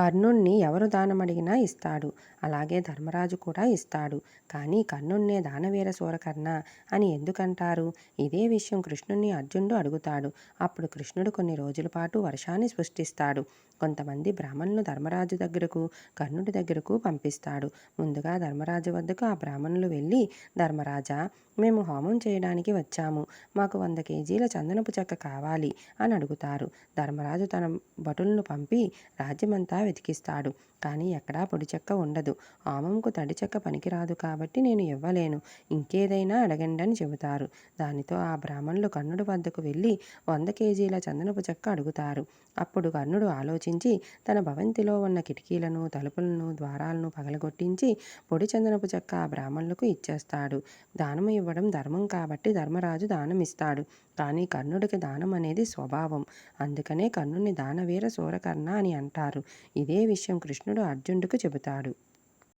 కర్ణుణ్ణి ఎవరు దానమడిగినా ఇస్తాడు. అలాగే ధర్మరాజు కూడా ఇస్తాడు. కానీ కర్ణుణ్ణే దానవీర సూరకర్ణ అని ఎందుకంటారు? ఇదే విషయం కృష్ణుణ్ణి అర్జునుడు అడుగుతాడు. అప్పుడు కృష్ణుడు కొన్ని రోజుల పాటు వర్షాన్ని సృష్టిస్తాడు. కొంతమంది బ్రాహ్మణులు ధర్మరాజు దగ్గరకు కర్ణుడి దగ్గరకు పంపిస్తాడు. ముందుగా ధర్మరాజు వద్దకు ఆ బ్రాహ్మణులు వెళ్ళి ధర్మరాజా మేము హోమం చేయడానికి వచ్చాము. మాకు వంద కేజీల చందనపు చెక్క కావాలి అని అడుగుతారు. ధర్మరాజు తన భటులను పంపి రాజ్యమంతా వెతికిస్తాడు. కానీ ఎక్కడా పొడి చెక్క ఉండదు. హోమంకు తడి చెక్క పనికిరాదు కాబట్టి నేను ఇవ్వలేను. ఇంకేదైనా అడగండి అని చెబుతారు. దానితో ఆ బ్రాహ్మణులు కర్ణుడి వద్దకు వెళ్ళి వంద కేజీల చందనపు చెక్క అడుగుతారు. అప్పుడు కర్ణుడు ఆలోచించి తన భవంతిలో ఉన్న కిటికీలను తలుపులను ద్వారాలను పగలగొట్టించి పొడి చందనపు చెక్క బ్రాహ్మణులకు ఇచ్చేస్తాడు. దానం ఇవ్వడం ధర్మం కాబట్టి ధర్మరాజు దానం ఇస్తాడు కానీ కర్ణుడికి దానం అనేది స్వభావం. అందుకనే కర్ణుని దానవీర సూరకర్ణ అని అంటారు. ఇదే విషయం కృష్ణుడు అర్జునుడికి చెబుతాడు.